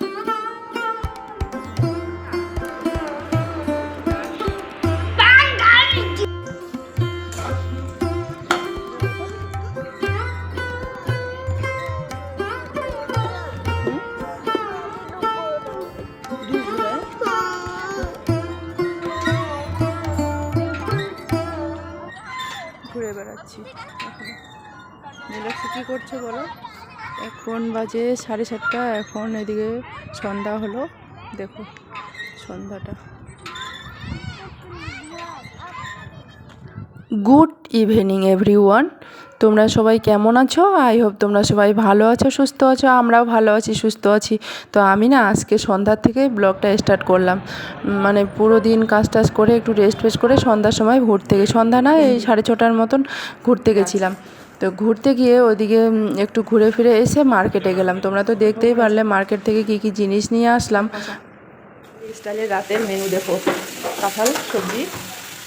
Bye. এখন বাজে সাড়ে সাতটা, এখন এদিকে সন্ধ্যা হলো। দেখো, সন্ধ্যাটা। গুড ইভিনিং এভরিওয়ান তোমরা সবাই কেমন আছো? আই হোপ তোমরা সবাই ভালো আছো, সুস্থ আছো, আমরাও ভালো আছি, সুস্থ আছি। তো আমি না আজকে সন্ধ্যার থেকে ব্লগটা স্টার্ট করলাম। মানে পুরো দিন কাজ টাজ করে একটু রেস্ট ফেস্ট করে সন্ধ্যার সময় ঘুরতে গেছি সন্ধ্যা না, এই সাড়ে ছটার মতন ঘুরতে গেছিলাম। তো ঘুরতে গিয়ে ওদিকে একটু ঘুরে ফিরে এসে মার্কেটে গেলাম। তোমরা তো দেখতেই পারলে মার্কেট থেকে কি কি জিনিস নিয়ে আসলাম। স্টাইলের রাতের মেনু দেখো। কাঁঠাল, সবজি,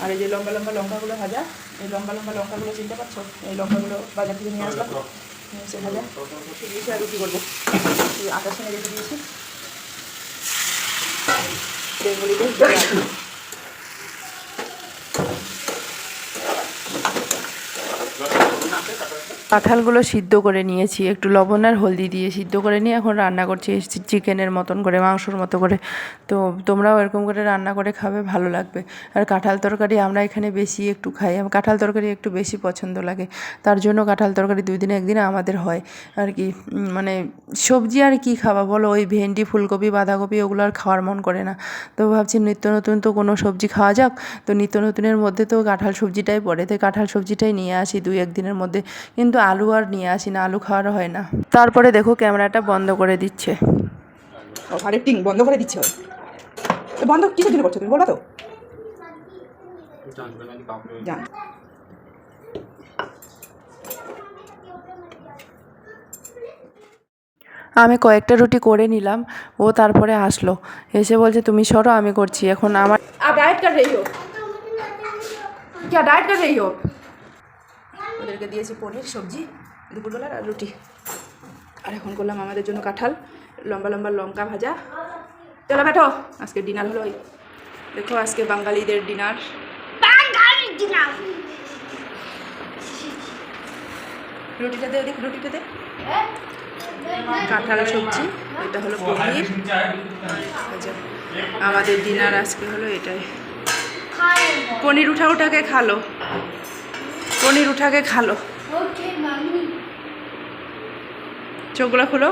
আর এই যে লম্বা লম্বা লঙ্কাগুলো ভাজা, এই লম্বা লম্বা লঙ্কাগুলো চিনতে পারছ? এই লঙ্কাগুলো বাজার থেকে নিয়ে আসলাম। এসে ভাজা। আর রুটি করব। আটার সঙ্গে রেখে দিয়েছি। কাঁঠালগুলো সিদ্ধ করে নিয়েছি। একটু লবণ আর হলদি দিয়ে সিদ্ধ করে নিয়ে এখন রান্না করছি চিকেনের মতন করে, মাংসর মতো করে। তো তোমরাও এরকম করে রান্না করে খাবে, ভালো লাগবে। আর কাঁঠাল তরকারি আমরা এখানে বেশি একটু খাই। কাঁঠাল তরকারি একটু বেশি পছন্দ লাগে। তার জন্য কাঁঠাল তরকারি দুই দিনে একদিন আমাদের হয়। আর কি মানে সবজি আর কি খাওয়া বলো? ওই ভেন্ডি, ফুলকপি, বাঁধাকপি ওগুলো আর খাওয়ার মন করে না। তো ভাবছি নিত্য নতুন তো কোনো সবজি খাওয়া যাক। তো নিত্য নতুনের মধ্যে তো কাঁঠাল সবজিটাই পড়ে। তাই কাঁঠাল সবজিটাই নিয়ে আসি দুই একদিনের মধ্যে। কিন্তু কিন্তু আলু আর নিয়ে আসি না আলু খাওয়ার হয় না। তারপরে দেখো ক্যামেরাটা বন্ধ করে দিচ্ছে। টিং বন্ধ করে দিচ্ছে বন্ধ করছ তুমি? তো। আমি কয়েকটা রুটি করে নিলাম ও তারপরে আসলো। এসে বলছে তুমি সরো আমি করছি। এখন আমার ডায়েট কার রই হোক। ডায়েট হোক? ওদেরকে দিয়েছি পনির সবজি দুপুরবেলার আর রুটি। আর এখন করলাম আমাদের জন্য কাঁঠাল লম্বা লম্বা লঙ্কা ভাজা। চলো বেটো আজকে ডিনার হলো ওই দেখো আজকে বাঙালিদের ডিনার। রুটিটা দে ওদিক রুটিটা দে কাঁঠাল সবজি এটা হলো পনির। আচ্ছা, আমাদের ডিনার আজকে হলো এটাই। পনির উঠা উঠাকে খালো। পনির উঠাকে খালো। চোখগুলো খোলো।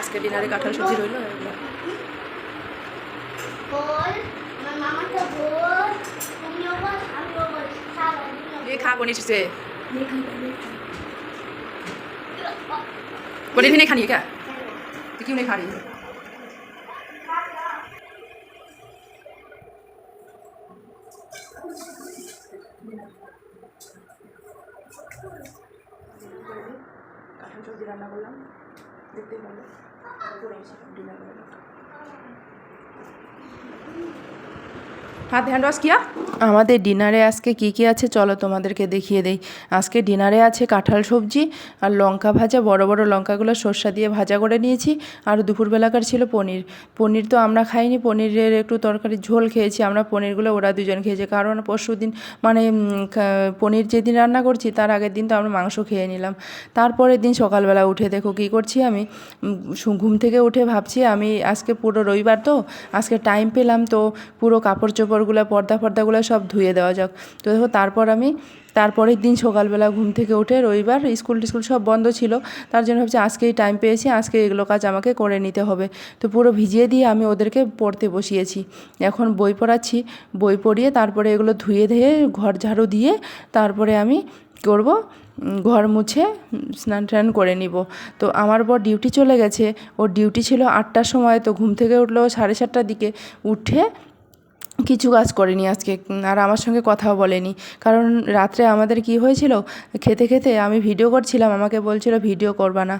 আজকে ডিনারে কাঁঠাল সবজি রইল খা কোনি সে? কোনি খানি কা? তুই কিউ খা ডিনার হাত হ্যান্ড ওয়াশ কিয়া? আমাদের ডিনারে আজকে কি কি আছে? চলো তোমাদেরকে দেখিয়ে দেই। আজকে ডিনারে আছে কাঁঠাল সবজি আর লঙ্কা ভাজা। বড় বড় লঙ্কাগুলো সর্ষা দিয়ে ভাজা করে নিয়েছি। আর দুপুরবেলাকার ছিল পনির। পনির তো আমরা খাইনি। পনিরের একটু তরকারি ঝোল খেয়েছি। আমরা পনিরগুলো ওরা দুজন খেয়েছে। কারণ পরশু দিন মানে পনির যেদিন রান্না করছি, তার আগের দিন তো আমরা মাংস খেয়ে নিলাম। তারপরের দিন সকালবেলা উঠে দেখো কি করছি আমি? ঘুম থেকে উঠে ভাবছি, আমি আজকে পুরো রবিবার তো, আজকে টাইম পেলাম তো, পুরো কাপড় চোপড় চোপড়গুলো পর্দা ফর্দাগুলো সব ধুয়ে দেওয়া যাক। তো দেখো, তারপর আমি, তারপরের দিন সকালবেলা ঘুম থেকে উঠে রবিবার স্কুল টিস্কুল সব বন্ধ ছিল। তার জন্য ভাবছি, আজকেই টাইম পেয়েছি, আজকে এগুলো কাজ আমাকে করে নিতে হবে। তো পুরো ভিজিয়ে দিয়ে আমি ওদেরকে পড়তে বসিয়েছি। এখন বই পড়াচ্ছি, বই পড়িয়ে তারপরে এগুলো ধুয়ে ধুয়ে ঘর ঝাড়ু দিয়ে তারপরে আমি করব ঘর মুছে স্নান টান করে নিব। তো আমার বর ডিউটি চলে গেছে। ওর ডিউটি ছিল আটটার সময়, তো ঘুম থেকে উঠল সাড়ে সাতটার দিকে। উঠে কিছু কাজ করেনি আজকে আর আমার সঙ্গে কথাও বলেনি। কারণ রাত্রে আমাদের কি হয়েছিল খেতে খেতে আমি ভিডিও করছিলাম আমাকে বলছিল ভিডিও করবা না।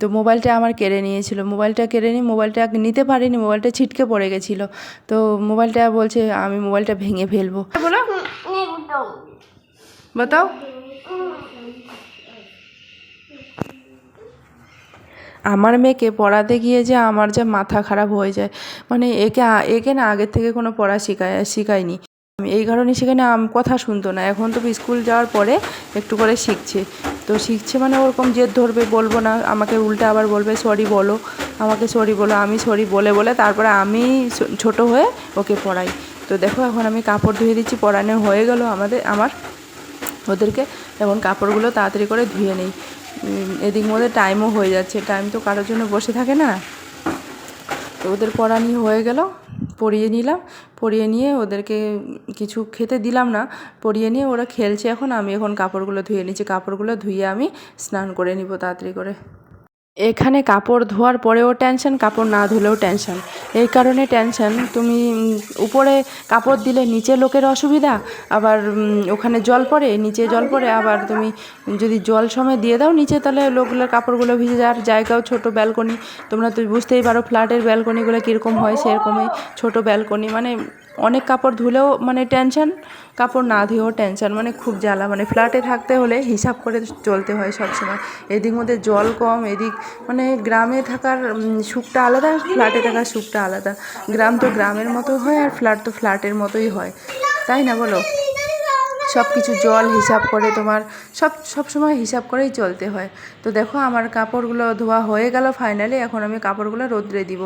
তো মোবাইলটা আমার কেড়ে নিয়েছিল। মোবাইলটা কেড়ে নিয়ে মোবাইলটা নিতে পারিনি মোবাইলটা ছিটকে পড়ে গেছিল। তো মোবাইলটা বলছে আমি মোবাইলটা ভেঙে ফেলব। বলো। বতাও আমার মেয়েকে পড়াতে গিয়ে যে আমার যা মাথা খারাপ হয়ে যায় মানে একে একে না আগের থেকে কোনো পড়া শেখায়, শেখায়নি। এই কারণে সেখানে কথা শুনতো না। এখন তো স্কুল যাওয়ার পরে একটু করে শিখছে। তো শিখছে মানে ওরকম জেদ ধরবে বলব না, আমাকে উল্টে আবার বলবে, সরি বলো। আমাকে সরি বলো, আমি সরি বলে বলে তারপরে আমি ছোট হয়ে ওকে পড়াই। তো দেখো এখন আমি কাপড় ধুয়ে দিচ্ছি পড়ানো হয়ে গেল আমাদের, আমার। ওদেরকে এখন কাপড়গুলো তাড়াতাড়ি করে ধুয়ে নিই। এদিক মধ্যে টাইমও হয়ে যাচ্ছে। টাইম তো কারোর জন্য বসে থাকে না। তো ওদের পড়ানি হয়ে গেল পড়িয়ে নিলাম। পড়িয়ে নিয়ে ওদেরকে কিছু খেতে দিলাম না। পড়িয়ে নিয়ে ওরা খেলছে এখন। আমি এখন কাপড়গুলো ধুয়ে নিচ্ছি। কাপড়গুলো ধুয়ে আমি স্নান করে নিব তাড়াতাড়ি করে। এখানে কাপড় ধোয়ার পরেও টেনশন কাপড় না ধুলেও টেনশন এই কারণে টেনশন তুমি উপরে কাপড় দিলে নিচে লোকের অসুবিধা, আবার ওখানে জল পড়ে, নিচে জল পড়ে, আবার তুমি যদি জল সময় দিয়ে দাও নিচে, তাহলে লোকগুলোর কাপড়গুলো ভিজে যাওয়ার জায়গাও ছোট ব্যালকনি তোমরা তো বুঝতেই পারো ফ্ল্যাটের ব্যালকনিগুলো কীরকম হয়, সেরকমই ছোট ব্যালকনি মানে অনেক কাপড় ধুলেও মানে টেনশন কাপড় না ধুয়েও টেনশন মানে খুব জ্বালা। মানে ফ্ল্যাটে থাকতে হলে হিসাব করে চলতে হয় সবসময়। এদিক মধ্যে জল কম, এদিক মানে গ্রামে থাকার সুখটা আলাদা ফ্ল্যাটে থাকার সুখটা আলাদা। গ্রাম তো গ্রামের মতো হয় আর ফ্ল্যাট তো ফ্ল্যাটের মতোই হয়। তাই না বলো? সব কিছু জল হিসাব করে তোমার, সব সব সময় হিসাব করেই চলতে হয়। তো দেখো আমার কাপড়গুলো ধোয়া হয়ে গেল ফাইনালি এখন আমি কাপড়গুলো রোদ্রে দিব।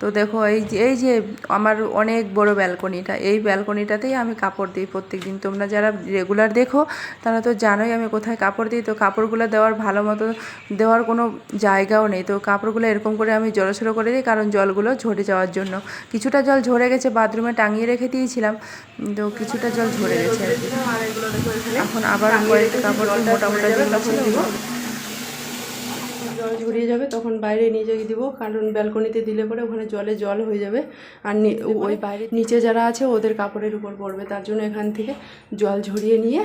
তো দেখো এই যে এই যে আমার অনেক বড় ব্যালকনিটা এই ব্যালকনিটাতেই আমি কাপড় দিই প্রত্যেক দিন তোমরা যারা রেগুলার দেখো, তারা তো জানোই আমি কোথায় কাপড় দিই। তো কাপড়গুলো দেওয়ার ভালো মতো, দেওয়ার কোনো জায়গাও নেই। তো কাপড়গুলো এরকম করে আমি জড়সড়ো করে দিই, কারণ জলগুলো ঝরে যাওয়ার জন্য। কিছুটা জল ঝরে গেছে, বাথরুমে টাঙিয়ে রেখে দিয়েছিলাম। তো কিছুটা জল ঝরে গেছে। আর কি এখন। আবার কয়েকটা কাপড় মোটা মোটা যেগুলো ছিল জল ঝরিয়ে যাবে তখন বাইরে নিয়ে যাই দিব কারণ ব্যালকনিতে দিলে পরে ওখানে জলে জল হয়ে যাবে। আর ওই বাইরে নিচে যারা আছে ওদের কাপড়ের উপর পড়বে তার জন্য এখান থেকে জল ঝরিয়ে নিয়ে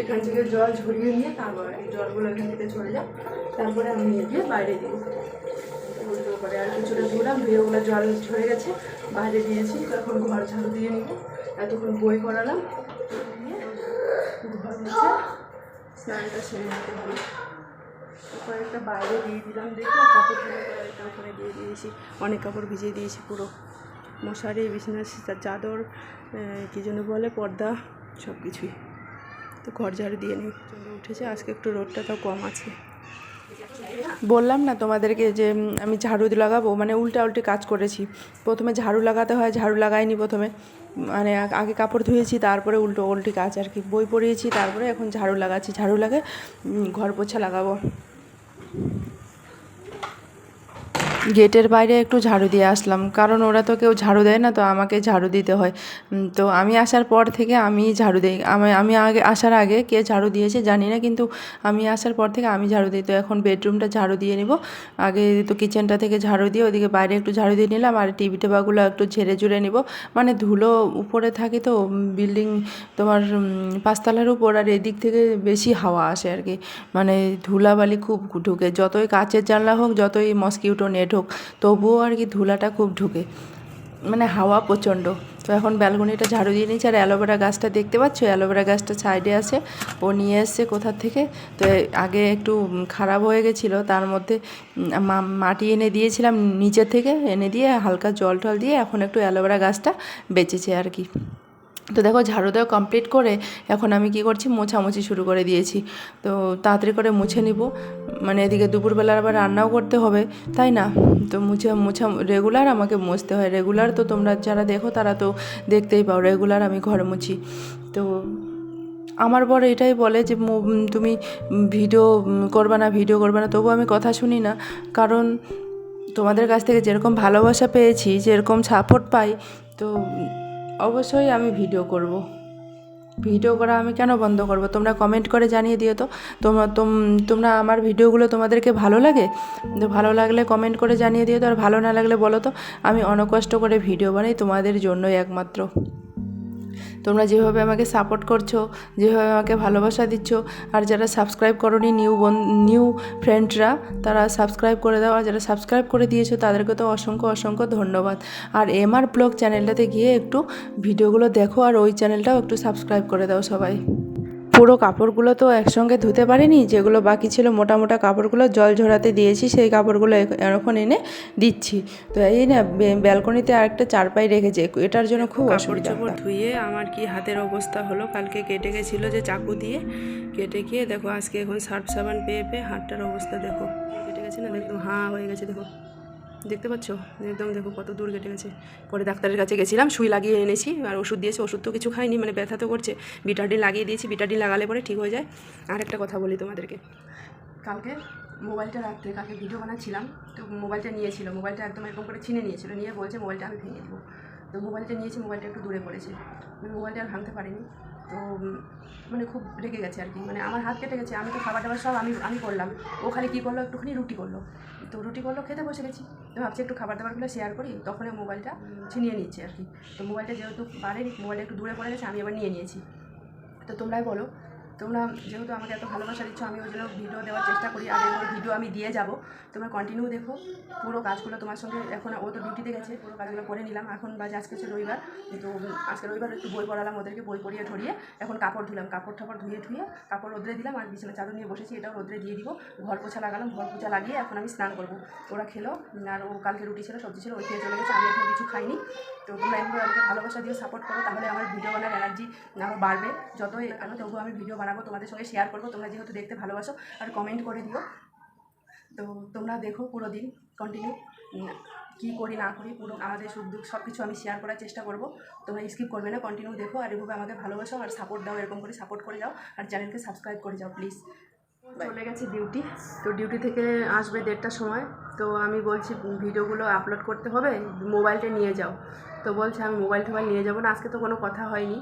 এখান থেকে জল ঝরিয়ে নিয়ে তারপরে জলগুলো এখান থেকে চলে যাও তারপরে আমি নিয়ে গিয়ে বাইরে দিব আর কিছুটা ধুলাম ধুয়ে ওগুলো জল ঝরে গেছে। বাইরে দিয়েছি, তো এখন ঘর ঝাড়ু দিয়ে নিব। এতক্ষণ বই করালাম ঘর স্নানটা সেরে নিতে হবে। কয়েকটা বাইরে দিয়ে দিলাম দেখো কাপড় ওখানে দিয়ে দিয়েছি। অনেক কাপড় ভিজিয়ে দিয়েছি পুরো। মশারি, বিছানা, সা- চাদর কী জন্য বলে, পর্দা সব কিছুই তো ঘর ঝাড়ু দিয়ে নিই। উঠেছে। আজকে একটু রোদটা তাও কম আছে। বললাম না তোমাদেরকে যে আমি ঝাড়ু লাগাবো মানে উল্টা উল্টে কাজ করেছি। প্রথমে ঝাড়ু লাগাতে হয়, ঝাড়ু লাগাইনি প্রথমে। মানে আগে কাপড় ধুয়েছি, তারপরে উল্টো উল্টি কাজ আর কি। বই পড়িয়েছি, তারপরে এখন ঝাড়ু লাগাচ্ছি। ঝাড়ু লাগে ঘর পোছা লাগাবো। গেটের বাইরে একটু ঝাড়ু দিয়ে আসলাম। কারণ ওরা তো কেউ ঝাড়ু দেয় না, তো আমাকে ঝাড়ু দিতে হয়। তো আমি আসার পর থেকে আমি ঝাড়ু দিই। আমি আমি আগে, আসার আগে কে ঝাড়ু দিয়েছে জানি না, কিন্তু আমি আসার পর থেকে আমি ঝাড়ু দিই। তো এখন বেডরুমটা ঝাড়ু দিয়ে নিব। আগে তো কিচেনটা থেকে ঝাড়ু দিয়ে ওদিকে বাইরে একটু ঝাড়ু দিয়ে নিলাম আর টিভি টেবাগুলো একটু ঝেড়ে ঝুড়ে নিব। মানে ধুলো উপরে থাকে তো বিল্ডিং তোমার পাঁচতলার উপর আর এদিক থেকে বেশি হাওয়া আসে আর কি। মানে ধুলাবালি খুব ঢুকে। যতই কাচের জানলা হোক, যতই মসকিউটো নেট হোক তবুও আর কি ধুলাটা খুব ঢুকে। মানে হাওয়া প্রচণ্ড। তো এখন ব্যালকনিটা ঝাড়ু দিয়ে নিয়েছি, আর অ্যালোভেরা গাছটা দেখতে পাচ্ছ? অ্যালোভেরা গাছটা সাইডে আছে, ও নিয়ে এসছে কোথা থেকে? তো আগে একটু খারাপ হয়ে গেছিল, তার মধ্যে মাটি এনে দিয়েছিলাম নিচে থেকে, এনে দিয়ে হালকা জল টল দিয়ে এখন একটু অ্যালোভেরা গাছটা বেঁচেছে আর কি। তো দেখো ঝাড়ু দেওয়া কমপ্লিট করে এখন আমি কি করছি? মোছামুছি শুরু করে দিয়েছি। তো তাড়াতাড়ি করে মুছে নিব। মানে এদিকে দুপুরবেলার আবার রান্নাও করতে হবে, তাই না? তো মুছে, মুছা রেগুলার আমাকে মুছতে হয়। রেগুলার তো তোমরা যারা দেখো তারা তো দেখতেই পাও। রেগুলার আমি ঘর মুছি। তো আমার বর এটাই বলে যে তুমি ভিডিও করবে না, ভিডিও করবে না। তবু আমি কথা শুনি না। কারণ তোমাদের কাছ থেকে যেরকম ভালোবাসা পেয়েছি, যেরকম সাপোর্ট পাই, তো অবশ্যই আমি ভিডিও করব। ভিডিও করা আমি কেন বন্ধ করব? তোমরা কমেন্ট করে জানিয়ে দিও তো। তোমরা তোম- তোমরা আমার ভিডিওগুলো তোমাদেরকে ভালো লাগে? তো ভালো লাগলে কমেন্ট করে জানিয়ে দিও তো, আর ভালো না লাগলে বলো তো। আমি অনকষ্ট করে ভিডিও বানাই তোমাদের জন্যই একমাত্র। তোমরা যেভাবে আমাকে সাপোর্ট করছ, যেভাবে আমাকে ভালোবাসা দিচ্ছ, আর যারা সাবস্ক্রাইব করনি নিউ বন নিউ ফ্রেন্ডরা তারা সাবস্ক্রাইব করে দাও, আর যারা সাবস্ক্রাইব করে দিয়েছ, তাদেরকে তো অসংখ্য অসংখ্য ধন্যবাদ। আর এমআর ব্লগ চ্যানেলটাতে গিয়ে একটু ভিডিওগুলো দেখো, আর ওই চ্যানেলটাও একটু সাবস্ক্রাইব করে দাও সবাই। পুরো কাপড়গুলো তো একসঙ্গে ধুতে পারিনি যেগুলো বাকি ছিল মোটা মোটা কাপড়গুলো জল ঝরাতে দিয়েছি সেই কাপড়গুলো এখন এনে দিচ্ছি। তো এই না ব্যালকনিতে আরেকটা চারপাই রেখেছে এটার জন্য খুব অসুবিধা। কাপড় ধুয়ে আমার কি হাতের অবস্থা হলো? কালকে কেটে গেছিল যে চাকু দিয়ে কেটে গিয়ে দেখো আজকে এখন সার্ফ সাবান পেয়ে পেয়ে হাতটার অবস্থা দেখো। কেটে গেছে না? একদম হাঁ হয়ে গেছে দেখো। দেখতে পাচ্ছ? একদম দেখো কত দূর কেটে গেছে। পরে ডাক্তারের কাছে গেছিলাম, সুই লাগিয়ে এনেছি, আর ওষুধ দিয়েছে, ওষুধ তো কিছু খাইনি মানে ব্যথা তো করছে। বিটাডিন লাগিয়ে দিয়েছি বিটাডিন লাগালে পরে ঠিক হয়ে যায়। আর একটা কথা বলি তোমাদেরকে। কালকে মোবাইলটা রাত্রে কালকে ভিডিও বানাচ্ছিলাম, তো মোবাইলটা নিয়েছিল, মোবাইলটা একদম এরকম করে ছিনে নিয়েছিল, নিয়ে বলছে মোবাইলটা আমি ভেঙে দেবো। তো মোবাইলটা নিয়েছি, মোবাইলটা একটু দূরে পড়েছে। মোবাইলটা আর ভাঙতে পারিনি। তো মানে খুব রেগে গেছে আর কি। মানে আমার হাত কেটে গেছে, আমি তো খাবার দাবার সব আমি আমি করলাম। ও খালি কী করল, একটুখানি রুটি করল। তো রুটি করল, খেতে বসে গেছি। তো ভাবছি একটু খাবার দাবারগুলো শেয়ার করি তখন মোবাইলটা ছিনিয়ে নিচ্ছে আর কি। তো মোবাইলটা যেহেতু পারেনি মোবাইলটা একটু দূরে পড়ে গেছে, আমি আবার নিয়ে নিয়েছি। তো তোমরাই বলো তোমরা যেহেতু আমাকে এত ভালোবাসা দিচ্ছ, আমি ওই জন্য ভিডিও দেওয়ার চেষ্টা করি আর এরপর ভিডিও আমি দিয়ে যাব। তোমরা কন্টিনিউ দেখো। পুরো কাজগুলো তোমার সঙ্গে এখন ও তো ডিউটিতে গেছে, পুরো কাজগুলো করে নিলাম। এখন বাজে, আজকে হচ্ছে রবিবার। তো আজকে রবিবার একটু বই পড়ালাম ওদেরকে, বই পড়িয়ে ঠরিয়ে এখন কাপড় ধুলাম, কাপড় টাপড় ধুয়ে ধুয়ে কাপড় রোদ্রে দিলাম আর বিছানা চাদর নিয়ে বসেছি, এটাও রোদ্রে দিয়ে দিব। ঘর পোছা লাগালাম, ঘর পোছা লাগিয়ে এখন আমি স্নান করব। ওরা খেলো, আর ও কালকে রুটি ছিল, সবজি ছিল, ওই খেয়ে চলে গেছে। আমি এখন কিছু খাইনি। তো তোমরা এভাবে আমাকে ভালোবাসা দিয়ে সাপোর্ট করো, তাহলে আমার ভিডিও বানার এনার্জি আরও বাড়বে। যতই কেন তবুও আমি ভিডিও বানাবো, তোমাদের সঙ্গে শেয়ার করব, তোমরা যেহেতু দেখতে ভালোবাসো, আর কমেন্ট করে দিও। তো তোমরা দেখো পুরো দিন কন্টিনিউ কী করি, না করি, পুরো আমাদের সুখ দুঃখ সব কিছু আমি শেয়ার করার চেষ্টা করব। তোমরা স্কিপ করবে না কন্টিনিউ দেখো, আর এভাবে আমাকে ভালোবাসো, আর সাপোর্ট দাও, এরকম করে সাপোর্ট করে যাও, আর চ্যানেলকে সাবস্ক্রাইব করে যাও প্লিজ চলে গেছে ডিউটি তো ডিউটি থেকে আসবে দেড়টার সময়। তো আমি বলছি ভিডিওগুলো আপলোড করতে হবে মোবাইলটা নিয়ে যাও। তো বলছে, আমি মোবাইল টোবাইল নিয়ে যাব না, আজকে তো কোনো কথা হয়নি।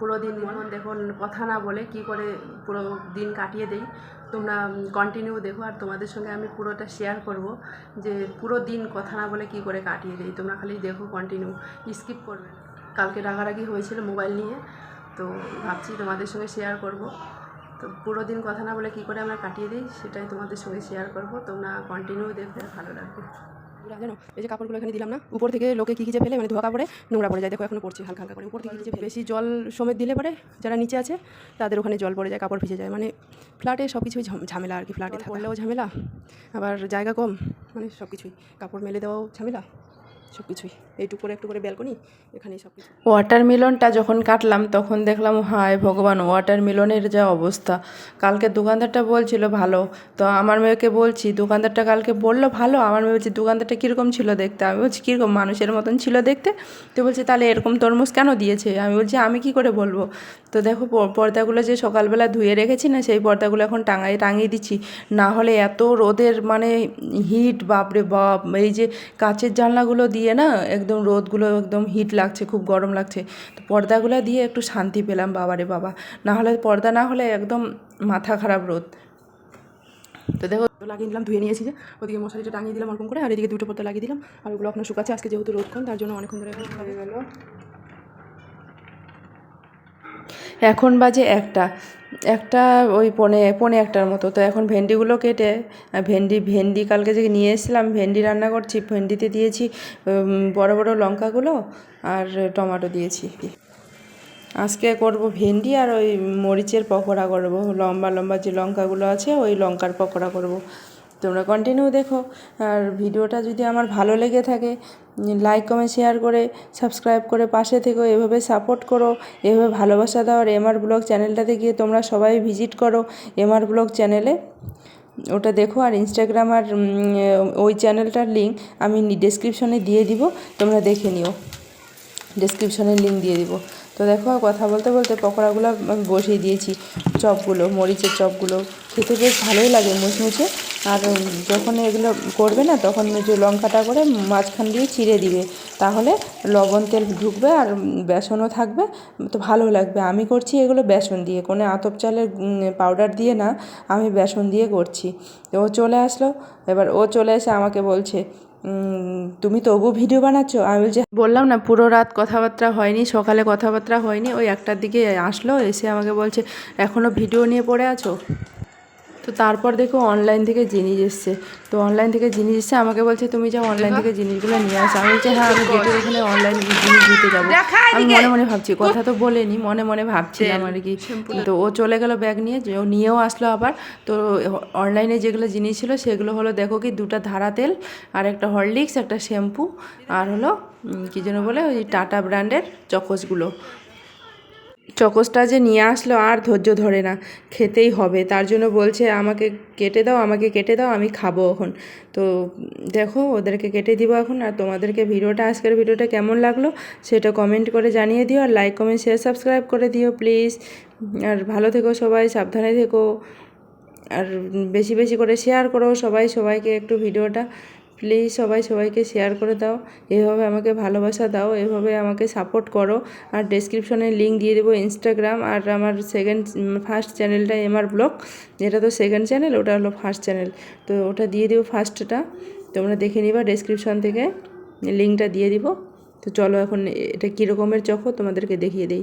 পুরো দিন মন দেখুন, কথা না বলে কি করে পুরো দিন কাটিয়ে দেই, তোমরা কন্টিনিউ দেখো। আর তোমাদের সঙ্গে আমি পুরোটা শেয়ার করব যে পুরো দিন কথা না বলে কি করে কাটিয়ে দেই, তোমরা খালি দেখো কন্টিনিউ স্কিপ করবে কালকে রাগারাগি হয়েছিল মোবাইল নিয়ে, তো ভাবছি তোমাদের সঙ্গে শেয়ার করব। তো পুরো দিন কথা না বলে কী করে আমরা কাটিয়ে দিই, সেটাই তোমাদের সঙ্গে শেয়ার করব। তোমরা কন্টিনিউ দেখবে ভালো লাগবে। জানো এই যে কাপড়গুলো এখানে দিলাম না উপর থেকে লোকে কী কী যে ফেলে মানে ধোয়া কাপড়ে নোংরা পড়ে যায়। দেখো এখনও পড়ছে হালকা হালকা করে। উপর থেকে যে বেশি জল সমেত দিলে পরে যারা নিচে আছে তাদের ওখানে জল পড়ে যায় কাপড় ভিজে যায়। মানে ফ্ল্যাটে সব কিছুই ঝাম- ঝামেলা আর কি ফ্ল্যাটে থাকলেও ঝামেলা? আবার জায়গা কম মানে সব কিছুই কাপড় মেলে দেওয়াও ঝামেলা। সব কিছুই এইটুকু করে, একটু করে ব্যালকনি এখানেই সব কিছু ওয়াটারমেলনটা যখন কাটলাম, তখন দেখলাম, হায় ভগবান ওয়াটারমেলনের যা অবস্থা। কালকে দোকানদারটা বলছিল ভালো। তো আমার মেয়েকে বলছি, দোকানদারটা কালকে বলল ভালো? আমার মেয়ে বলছি, দোকানদারটা কীরকম ছিল দেখতে? আমি বলছি, কীরকম মানুষের মতন ছিল দেখতে? তো বলছে, তাহলে এরকম তরমুজ কেন দিয়েছে? আমি বলছি, আমি কি করে বলব? তো দেখো পর্দাগুলো যে সকালবেলা ধুয়ে রেখেছি না, সেই পর্দাগুলো এখন টাঙাই, টাঙিয়ে দিচ্ছি। না হলে এত রোদের মানে হিট, বাপরে বাপ, এই যে কাচের জানলাগুলো দিয়ে না একদম রোদগুলো একদম হিট লাগছে, খুব গরম লাগছে। তো পর্দাগুলো দিয়ে একটু শান্তি পেলাম, বাবারে বাবা। না হলে পর্দা না হলে একদম মাথা খারাপ রোদ। তো দেখো লাগিয়ে দিলাম ধুয়ে নিয়েছি যে, ওদিকে মশারিটা টাঙিয়ে দিলাম ওরকম করে, আর এদিকে দুটো পর্দা লাগিয়ে দিলাম, আর ওগুলো আপনার শুকাচ্ছে, আজকে যেহেতু রোদ কম, তার জন্য অনেকক্ষণ ধরে হয়ে গেল এখন বাজে একটা। একটা ওই পনে পনে একটার মতো। তো এখন ভেন্ডিগুলো কেটে, ভেন্ডি ভেন্ডি কালকে যে নিয়ে এসেছিলাম, ভেন্ডি রান্না করছি, ভেন্ডিতে দিয়েছি বড় বড় লঙ্কাগুলো আর টমেটো দিয়েছি। আজকে করব ভেন্ডি আর ওই মরিচের পকোড়া করব। লম্বা লম্বা যে লঙ্কাগুলো আছে, ওই লঙ্কার পকোড়া করব। তোমরা কন্টিনিউ দেখো। আর ভিডিওটা যদি আমার ভালো লেগে থাকে লাইক কমেন্ট শেয়ার করে সাবস্ক্রাইব করে পাশে থেকো, এভাবে সাপোর্ট করো, এভাবে ভালোবাসা দাও আর এমআর ব্লগ চ্যানেলটাতে গিয়ে তোমরা সবাই ভিজিট করো এমআর ব্লগ চ্যানেলে ওটা দেখো, আর ইনস্টাগ্রাম আর ওই চ্যানেলটার লিঙ্ক আমি ডেসক্রিপশনে দিয়ে দিব, তোমরা দেখে নিও। ডেসক্রিপশনে লিঙ্ক দিয়ে দিব। তো দেখো কথা বলতে বলতে পকোড়াগুলো আমি বসিয়ে দিয়েছি চপগুলো, মরিচের চপগুলো। খেতে বেশ ভালোই লাগে মুচমুচে। আর যখন এগুলো করবে না, তখন যে লঙ্কাটা করে মাঝখান দিয়ে চিড়ে দিবে। তাহলে লবণ তেল ঢুকবে আর বেসনও থাকবে, তো ভালো লাগবে। আমি করছি এগুলো বেসন দিয়ে। কোনো আতপ চালের পাউডার দিয়ে না, আমি বেসন দিয়ে করছি। তো ও চলে আসলো। এবার ও চলে এসে আমাকে বলছে তুমি তবু ভিডিও বানাচ্ছো? আমি বলছি, বললাম না, পুরো রাত কথাবার্তা হয়নি, সকালে কথাবার্তা হয়নি, ওই একটার দিকে আসলো, এসে আমাকে বলছে এখনও ভিডিও নিয়ে পড়ে আছো? তো তারপর দেখো অনলাইন থেকে জিনিস এসছে। তো অনলাইন থেকে জিনিস এসছে আমাকে বলছে তুমি যাও অনলাইন থেকে জিনিসগুলো নিয়ে আসো। আমি বলছি হ্যাঁ আমি গেটের এখানে অনলাইন জিনিস দিতে যাব। আমি মনে মনে ভাবছি কথা তো বলেনি মনে মনে ভাবছিলাম আর কি। তো ও চলে গেল ব্যাগ নিয়ে যে ও নিয়েও আসলো আবার। তো অনলাইনে যেগুলো জিনিস ছিল সেগুলো হলো দেখো কি দুটো ধারা তেল আর একটা হরলিক্স একটা শ্যাম্পু আর হলো কি যেন বলে ওই টাটা ব্র্যান্ডের চকোসগুলো চকোসটা যে নিয়ে আসলো আর ধৈর্য ধরে না, খেতেই হবে। তার জন্য বলছে, আমাকে কেটে দাও, আমাকে কেটে দাও, আমি খাব এখন। তো দেখো, ওদেরকে কেটে দিব এখন। আর তোমাদেরকে ভিডিওটা, আজকের ভিডিওটা কেমন লাগল সেটা কমেন্ট করে জানিয়ে দিও। আর লাইক কমেন্ট শেয়ার সাবস্ক্রাইব করে দিও প্লিজ আর ভালো থেকো সবাই, সাবধানে থেকো। আর বেশি বেশি করে শেয়ার করো সবাই, সবাইকে একটু ভিডিওটা। প্লিজ সবাই সবাইকে শেয়ার করে দাও। এভাবে আমাকে ভালোবাসা দাও, এভাবে আমাকে সাপোর্ট করো। আর ডেসক্রিপশনে লিঙ্ক দিয়ে দেবো ইনস্টাগ্রাম আর আমার সেকেন্ড ফার্স্ট চ্যানেলটা এমআর ব্লগ যেটা তো সেকেন্ড চ্যানেল ওটা হলো ফার্স্ট চ্যানেল তো ওটা দিয়ে দেবো ফার্স্টটা তোমরা দেখে নিবা ডেসক্রিপশন থেকে। লিঙ্কটা দিয়ে দিব। তো চলো এখন এটা কী রকমের তোমাদেরকে দেখিয়ে দিই।